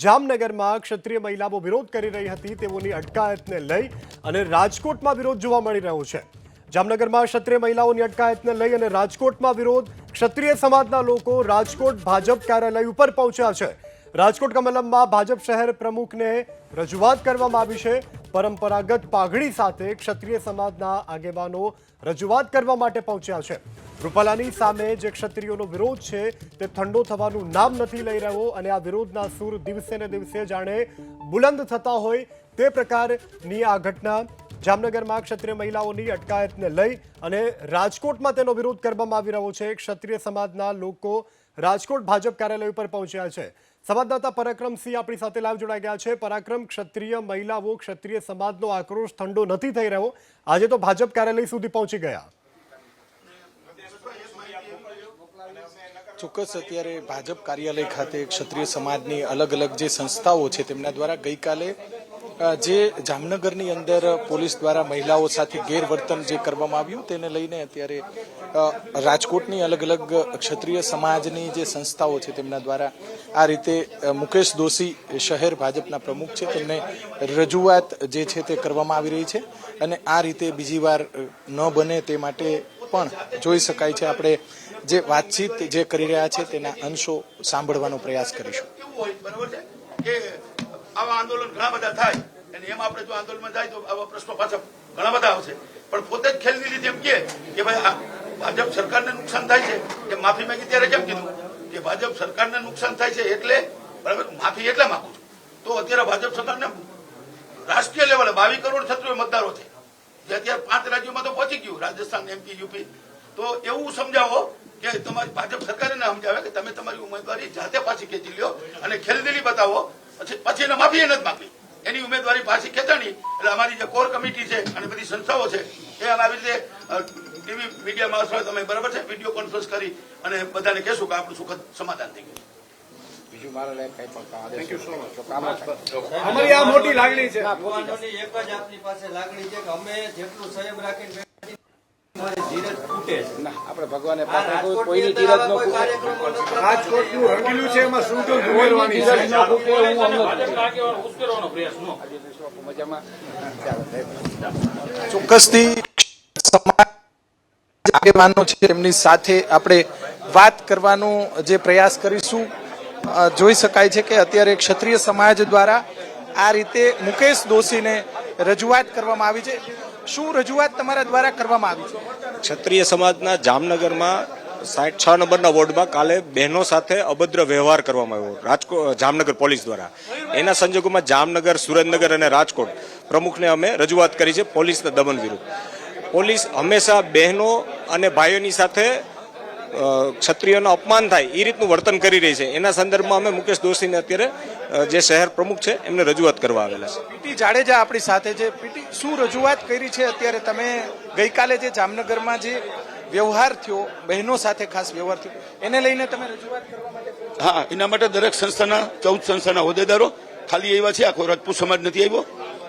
જામનગરમાં ક્ષત્રિય મહિલાઓ વિરોધ કરી રહી હતી તેઓની અટકાયતને લઈ અને રાજકોટમાં વિરોધ જોવા મળી રહ્યો છે. જામનગરમાં ક્ષત્રિય મહિલાઓની અટકાયતને લઈ અને રાજકોટમાં વિરોધ, ક્ષત્રિય સમાજના લોકો રાજકોટ ભાજપ કાર્યાલય ઉપર પહોંચ્યા છે. રાજકોટ કમલમમાં ભાજપ શહેર પ્રમુખને રજૂઆત કરવામાં આવી છે. પરંપરાગત પાઘડી સાથે ક્ષત્રિય સમાજના આગેવાનો રજૂઆત કરવા માટે પહોંચ્યા છે. રૂપાલાની સામે જે ક્ષત્રિયોનો વિરોધ છે, તે ઠંડો થવાનું નામ નથી લઈ રહ્યો અને આ વિરોધના સૂર દિવસે ને દિવસે જાણે બુલંદ થતા હોય તે પ્રકારની આ ઘટના જામનગરમાં ક્ષત્રિય મહિલાઓની અટકાયતને લઈ અને રાજકોટમાં તેનો વિરોધ કરવામાં આવી રહ્યો છે. ક્ષત્રિય સમાજના લોકો રાજકોટ ભાજપ કાર્યાલય ઉપર પહોંચ્યા છે. સંવાદદાતા પરાક્રમસિંહ આપણી સાથે લાઈવ જોડાઈ ગયા છે. પરાક્રમ ક્ષત્રિય મહિલાઓ ક્ષત્રિય સમાજનો આક્રોશ ઠંડો નથી થઈ રહ્યો. આજે તો ભાજપ કાર્યાલય સુધી પહોંચી ગયા. ચોક્કસ અત્યારે ભાજપ કાર્યાલય ખાતે ક્ષત્રિય સમાજની અલગ અલગ જે સંસ્થાઓ છે તેમના દ્વારા ગઈકાલે જે જામનગરની અંદર પોલીસ દ્વારા મહિલાઓ સાથે ગેરવર્તન જે કરવામાં આવ્યું તેને લઈને અત્યારે રાજકોટની અલગ અલગ ક્ષત્રિય સમાજની જે સંસ્થાઓ છે તેમના દ્વારા આ રીતે મુકેશ દોશી શહેર ભાજપના પ્રમુખ છે. તેમને રજૂઆત જે છે તે કરવામાં આવી રહી છે અને આ રીતે બીજી વાર ન બને તે માટે પણ જોઈ શકાય છે. આપણે જે વાતચીત જે કરી રહ્યા છે તેના અંશો સાંભળવાનો પ્રયાસ કરીશું. આવા આંદોલન ઘણા બધા થાય. અને એમ આપણે જો આંદોલનમાં જાય તો આવા પ્રશ્નો પાછા ઘણા બધા આવશે. પણ પોતે જ ખેલની લીધે એમ કે ભાઈ ભાજપ સરકારને નુકસાન થાય છે. કે માફી માંગી ત્યારે કેમ કીધું કે ભાજપ સરકારને નુકસાન થાય છે એટલે બરાબર માફી એટલે માંગુ છું. તો અત્યારે ભાજપ સરકારને રાષ્ટ્રીય લેવલે બાવીસ કરોડ છત્રીસ મતદારો છે. જે અત્યારે પાંચ રાજ્યોમાં તો પહોંચી ગયું, રાજસ્થાન એમપી યુપી તો એવું સમજાવો કે તમારી ભાજપ સરકારે સમજાવે કે તમે તમારી ઉમેદવારી જાતે પાછી ખેંચી લ્યો અને ખેલદીલી બતાવો. પછી પછી એને માફી નથી માંગવી. એની ઉમેદવારી પાછી ખેંચાણી એટલે અમારી જે કોર કમિટી છે અને બધી સંસ્થાઓ છે એ અમે આવી રીતે ટીવી મીડિયામાં અથવા તમે બરાબર છે વીડિયો કોન્ફરન્સ કરી અને બધાને કહેશું કે આપણું સુખદ સમાધાન થઈ ગયું. અમારી આ મોટી લાગણી છે. એક જ આપની પાસે લાગણી છે કે અમે જેટલું સંયમ રાખીને ધીરજ છે. આપણે ભગવાને આ પાસે કોઈ રાજકોટની કોઈની ધીરજ ન કોઈ ફૂટે કાર્યક્રમો ન થતા. રાજકોટનું રંગીલું છે એમાં શું શું ઉમેરવાની છે. હું અમને મજામાં? ચોક્કસથી સમાજ આગેવાનો છે તેમની સાથે આપણે વાત કરવાનો જે પ્રયાસ કરીશું જોઈ શકાય છે કે અત્યારે ક્ષત્રિય સમાજ દ્વારા આ રીતે મુકેશ દોશીને રજૂઆત કરવામાં આવી છે. શું રજૂઆત તમારા દ્વારા કરવામાં આવી છે? ક્ષત્રિય સમાજના જામનગરમાં સાઠ છ નંબરના વોર્ડમાં કાલે બહેનો સાથે અભદ્ર વ્યવહાર કરવામાં આવ્યો. રાજકોટ જામનગર પોલીસ દ્વારા. એના સંજોગોમાં જામનગર, સુરેન્દ્રનગર અને રાજકોટ પ્રમુખને અમે રજૂઆત કરી છે પોલીસના દમન વિરુદ્ધ. પોલીસ હંમેશા બહેનો અને ભાઈઓની સાથે ક્ષત્રિયોનું અપમાન થાય એ રીતનું વર્તન કરી રહી છે. એના સંદર્ભમાં અમે મુકેશ દોશીને અત્યારે જે શહેર પ્રમુખ છે એમને રજૂઆત કરવા આવેલા છે. પીટી જાડેજા આપણી સાથે છે. પીટી શું રજૂઆત કરી છે અત્યારે? તમે ગઈકાલે જે જામનગરમાં જે વ્યવહાર થયો બહેનો સાથે ખાસ વ્યવહાર થયો એને લઈને તમે રજૂઆત કરવા માટે હા એના માટે દરેક સંસ્થાના ચૌદ સંસ્થાના હોદ્દેદારો ખાલી એવા છે. આખો રાજપૂત સમાજ નથી આવ્યો.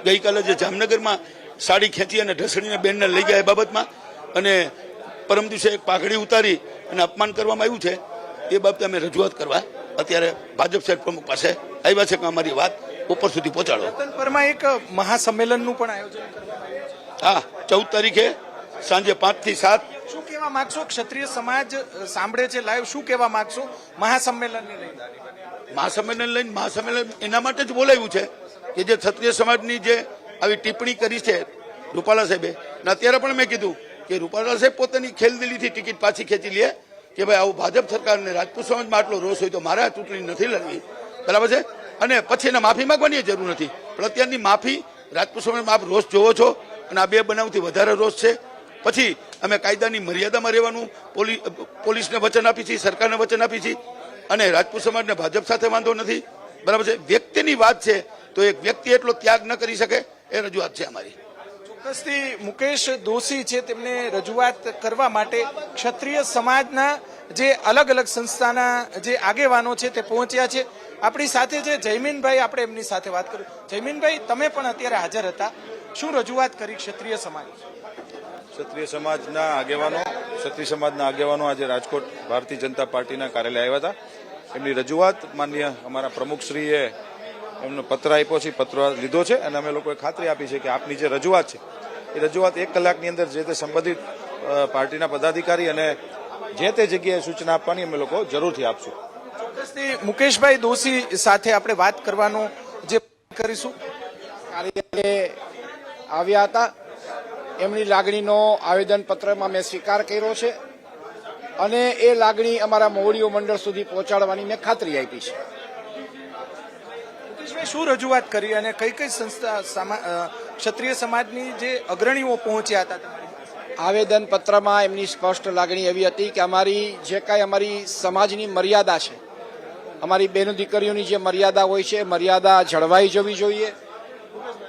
ગઈકાલે જે જામનગરમાં સાડી ખેંચી અને ઢસડીને બેનને લઈ ગયા એ બાબતમાં અને પરમ દિવસે એક પાઘડી ઉતારી અને અપમાન કરવામાં આવ્યું છે એ બાબતે અમે રજૂઆત કરવા અત્યારે ભાજપ સાહેબ પ્રમુખ પાસે આવ્યા છે કે અમારી વાત ઉપર સુધી પહોંચાડો. રતનપરમાં એક મહાસંમેલનનું પણ આયોજન છે. હા ચૌદ તારીખે સાંજે પાંચથી સાત. શું કહેવા માંગશો? ક્ષત્રિય સમાજ સાંભળે છે લાઈવ. શું કહેવા માંગશો? મહાસંમેલનને લઈને. મહાસંમેલન લઈને મહાસંમેલન એના માટે જ બોલાવ્યું છે કે જે ક્ષત્રિય સમાજની જે આવી ટિપ્પણી કરી છે રૂપાલા સાહેબે. અને અત્યારે પણ મેં કીધું કે રૂપાલા સાહેબ પોતાની ખેલદિલીથી ટિકિટ પાછી ખેંચી લે કે ભાઈ આવું ભાજપ સરકારને રાજપૂત સમાજમાં આટલો રોષ હોય તો મારે આ ચૂંટણી નથી લડવી. બરાબર છે? અને પછી એને માફી માંગવાની જરૂર નથી. પણ અત્યારની માફી રાજપૂત સમાજમાં આપ રોષ જોવો છો અને આ બે બનાવથી વધારે રોષ છે. પછી અમે કાયદાની મર્યાદામાં રહેવાનું પોલીસને વચન આપી છીએ, સરકારને વચન આપી છીએ અને રાજપૂત સમાજને ભાજપ સાથે વાંધો નથી. બરાબર છે? વ્યક્તિની વાત છે તો એક વ્યક્તિ એટલો ત્યાગ ન કરી શકે, એ રજૂઆત છે અમારી. ચોક્કસથી મુકેશ દોશી છે તેમને રજૂઆત કરવા માટે ક્ષત્રિય સમાજના જે અલગ અલગ સંસ્થાના જે આગેવાનો છે તે પહોંચ્યા છે. આપણી સાથે જે જયમીનભાઈ, આપણે એમની સાથે વાત કરી. જયમીનભાઈ, તમે પણ અત્યારે હાજર હતા. શું રજૂઆત કરી ક્ષત્રિય સમાજ? ક્ષત્રિય સમાજના આગેવાનો, ક્ષત્રિય સમાજના આગેવાનો આજે રાજકોટ ભારતીય જનતા પાર્ટીના કાર્યાલય આવ્યા હતા. એમની રજૂઆત માન્ય અમારા પ્રમુખશ્રીએ એમને પત્ર આપ્યો છે, પત્ર લીધો છે અને અમે લોકોએ ખાતરી આપી છે કે આપની જે રજૂઆત છે, એ રજૂઆત એક કલાકની અંદર જે તે સંબંધિત પાર્ટીના પદાધિકારી અને જે તે જગ્યાએ સૂચના આપવાની અમે લોકો જરૂરથી આપશું. ચોક્કસથી મુકેશભાઈ દોશી સાથે આપણે વાત કરવાનો જે કરીશું. કાર્યાલય આવ્યા હતા. એમની લાગણીનો આવેદનપત્રમાં મેં સ્વીકાર કર્યો છે અને એ લાગણી અમારા મોવડીઓ મંડળ સુધી પહોંચાડવાની મેં ખાતરી આપી છે. મુકેશભાઈ શું રજૂઆત કરી અને કઈ કઈ સંસ્થા ક્ષત્રિય સમાજની જે અગ્રણીઓ પહોંચ્યા હતા આવેદન પત્રમાં એમની સ્પષ્ટ લાગણી એવી હતી કે અમારી જે કાંઈ અમારી સમાજની મર્યાદા છે, અમારી બહેનો દીકરીઓની જે મર્યાદા હોય છે, મર્યાદા જળવાઈ જવી જોઈએ.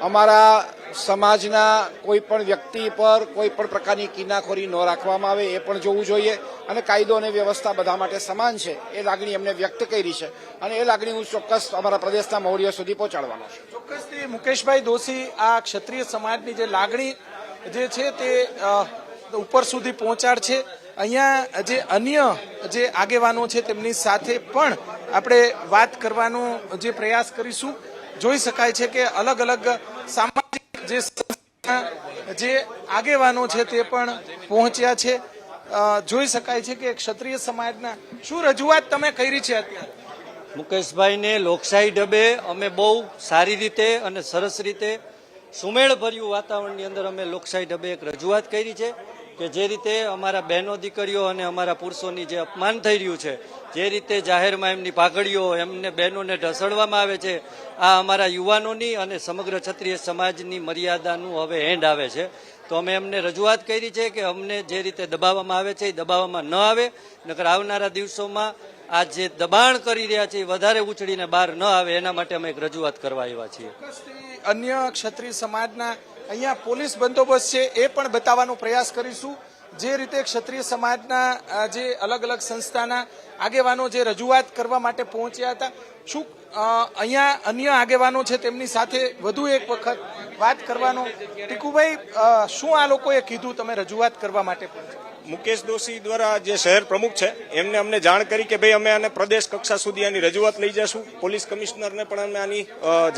અમારા સમાજના કોઈ પણ વ્યક્તિ પર કોઈ પણ પ્રકારની કિનાખોરી ન રાખવામાં આવે એ પણ જોવું જોઈએ. અને કાયદો અને વ્યવસ્થા બધા માટે સમાન છે એ લાગણી એમને વ્યક્ત કરી છે. અને એ લાગણી હું ચોક્કસ અમારા પ્રદેશના મૌર્ય સુધી પહોંચાડવાનો છું. ચોક્કસથી મુકેશભાઈ દોશી, આ ક્ષત્રિય સમાજની જે લાગણી જે છે તે ઉપર સુધી પહોંચાડ છે. અહીંયા જે અન્ય જે આગેવાનો છે તેમની સાથે પણ આપણે વાત કરવાનો જે પ્રયાસ કરીશું. જોઈ શકાય છે કે અલગ અલગ સામાજિક જે જે આગેવાનો છે તે પણ પહોંચ્યા છે. જોઈ શકાય છે કે ક્ષત્રિય સમાજના શું રજૂઆત તમે કરી છે અત્યારે? મુકેશભાઈને લોકશાહી ઢબે અમે બહુ સારી રીતે અને સરસ રીતે સુમેળભર્યું વાતાવરણની અંદર અમે લોકશાહી ઢબે એક રજૂઆત કરી છે. કે જે રીતે અમારા બહેનો દીકરીઓ અને અમારા પુરુષોની જે અપમાન થઈ રહ્યું છે, જે રીતે જાહેરમાં એમની પાઘડીઓ એમને બહેનોને ઢસડવામાં આવે છે, આ અમારા યુવાનોની અને સમગ્ર ક્ષત્રિય સમાજની મર્યાદાનું હવે એન્ડ આવે છે. તો અમે એમને રજૂઆત કરી છે કે અમને જે રીતે દબાવવામાં આવે છે એ દબાવવામાં ન આવે, નકર આવનારા દિવસોમાં આ જે દબાણ કરી રહ્યા છે એ વધારે ઉછળીને બહાર ન આવે, એના માટે અમે એક રજૂઆત કરવા આવ્યા છીએ. અન્ય ક્ષત્રિય સમાજના અહીંયા પોલીસ બંદોબસ્ત છે એ પણ બતાવવાનો પ્રયાસ કરીશું. જે રીતે ક્ષત્રિય સમાજના જે અલગ અલગ સંસ્થાના આગેવાનો જે રજૂઆત કરવા માટે પહોંચ્યા હતા શું અહીંયા અન્ય આગેવાનો છે તેમની સાથે વધુ એક વખત વાત કરવાનો? ટીકુભાઈ શું આ લોકોએ કીધું? તમે રજૂઆત કરવા માટે મુકેશ દોશી દ્વારા જે શહેર પ્રમુખ છે, એમને અમને જાણ કરી કે ભાઈ અમે આને પ્રદેશ કક્ષા સુધી આની રજૂઆત લઈ જશું. પોલીસ કમિશનરને પણ અમે આની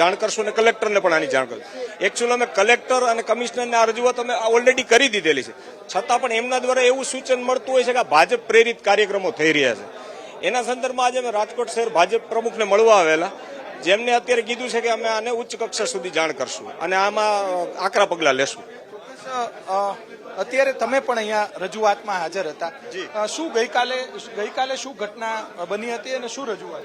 જાણ કરશું અને કલેક્ટરને પણ આની જાણ કરશું. એકચ્યુઅલ અમે કલેક્ટર અને કમિશનરને આ રજૂઆત અમે ઓલરેડી કરી દીધેલી છે. છતાં પણ એમના દ્વારા એવું સૂચન મળતું હોય છે કે ભાજપ પ્રેરિત કાર્યક્રમો થઈ રહ્યા છે. એના સંદર્ભમાં આજે અમે રાજકોટ શહેર ભાજપ પ્રમુખને મળવા આવેલા જેમને અત્યારે કીધું છે કે અમે આને ઉચ્ચ કક્ષા સુધી જાણ કરશું અને આમાં આકરા પગલાં લેશું. અત્યારે તમે પણ અહીંયા રજૂઆતમાં હાજર હતા. શું ગઈકાલે ગઈકાલે શું ઘટના બની હતી અને શું રજૂઆત?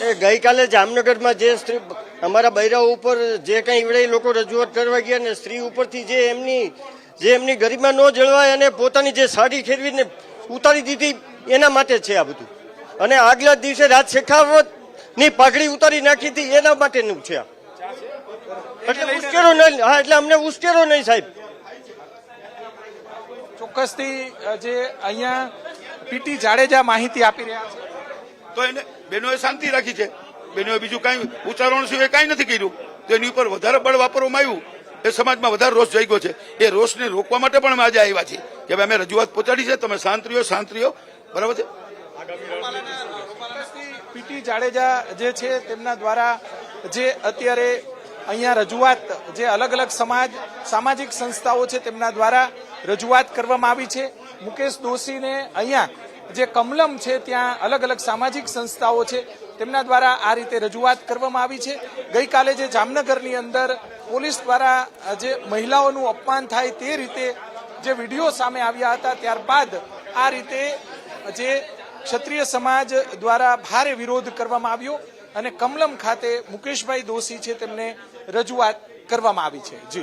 એ ગઈકાલે જામનગરમાં જે સ્ત્રી અમારા બૈરાઓ ઉપર જે કંઈ ઈવડે લોકો રજૂઆત કરવા ગયા ને સ્ત્રી ઉપરથી જે એમની જે એમની ગરીબમાં ન જળવાય અને પોતાની જે સાડી ખેરવીને ઉતારી દીધી એના માટે છે આ બધું. અને આગલા દિવસે રાજ શેખાવતની પાઘડી ઉતારી નાખી હતી એના માટેનું છે આ. એટલે ઉશ્કેરો નહીં હા એટલે અમને ઉશ્કેરો નહીં સાહેબ. ચોક્કસથી જે અહીંયા પીટી જાડેજા માહિતી આપી રહ્યા છે. તો એને બેનોએ શાંતિ રાખી છે. બેનોએ બીજું કાંઈ ઉચ્ચારણ સિવાય કાંઈ નથી કર્યું. તો એની ઉપર વધારે બળ વાપરવામાં આવ્યું. એ સમાજમાં વધારે રોષ જાગ્યો છે. એ રોષને રોકવા માટે પણ અમે આજે આવ્યા છીએ. કે ભાઈ અમે રજૂઆત પહોંચાડી છે, તમે શાંત રહ્યો બરાબર છે? પીટી જાડેજા જે છે, તેમના દ્વારા જે અત્યારે અહીંયા રજૂઆત, જે અલગ અલગ સમાજ, સામાજિક સંસ્થાઓ છે, તેમના દ્વારા રજૂઆત કરવામાં આવી છે. મુકેશ દોશીને અહીંયા જે કમલમ છે, ત્યાં અલગ અલગ સામાજિક સંસ્થાઓ છે, તેમના દ્વારા આ રીતે રજૂઆત કરવામાં આવી છે. ગઈકાલે જે જામનગરની અંદર પોલીસ દ્વારા જે મહિલાઓનું અપમાન થાય તે રીતે જે વીડિયો સામે આવ્યા હતા, ત્યારબાદ આ રીતે જે ક્ષત્રિય સમાજ દ્વારા ભારે વિરોધ કરવામાં આવ્યો અને કમલમ ખાતે મુકેશભાઈ દોશી છે, તેમને રજૂઆત કરવામાં આવી છે. જી.